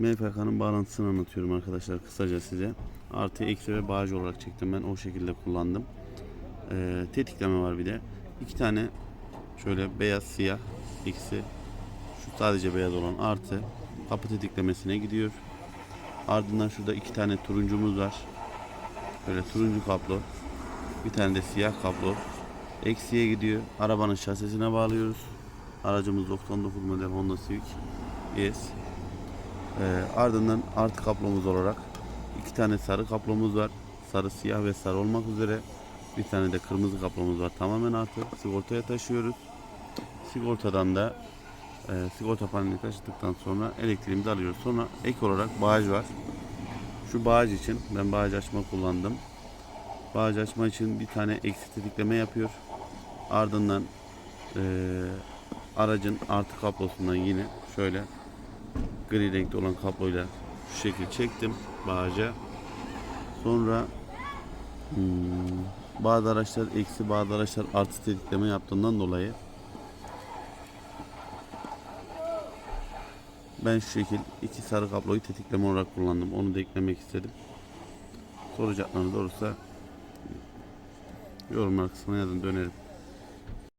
MFK'nın bağlantısını anlatıyorum arkadaşlar kısaca size. Artı eksi ve bağcı olarak çektim ben o şekilde kullandım. Ee, tetikleme var bir de. İki tane şöyle beyaz siyah eksi şu sadece beyaz olan artı kapı tetiklemesine gidiyor. Ardından şurada iki tane turuncumuz var. Böyle turuncu kablo. Bir tane de siyah kablo. Eksiye gidiyor. Arabanın şasisine bağlıyoruz. Aracımız 99 model Honda Civic ES. Ee, ardından artı kaplomuz olarak iki tane sarı kaplomuz var. Sarı, siyah ve sarı olmak üzere. Bir tane de kırmızı kaplomuz var. Tamamen artı. Sigortaya taşıyoruz. Sigortadan da e, sigorta panelini taşıdıktan sonra elektriğimizi alıyoruz. Sonra ek olarak bağış var. Şu bağış için ben bağış açma kullandım. Bağış açma için bir tane eksi tetikleme yapıyor. Ardından e, aracın artı kablosundan yine şöyle gri renkli olan kabloyla şu şekil çektim bağaca. Sonra hmm, bazı araçlar eksi bazı araçlar artı tetikleme yaptığından dolayı ben şu şekil iki sarı kabloyu tetikleme olarak kullandım. Onu da eklemek istedim. Soracaklarınız olursa yorumlar kısmına yazın dönerim.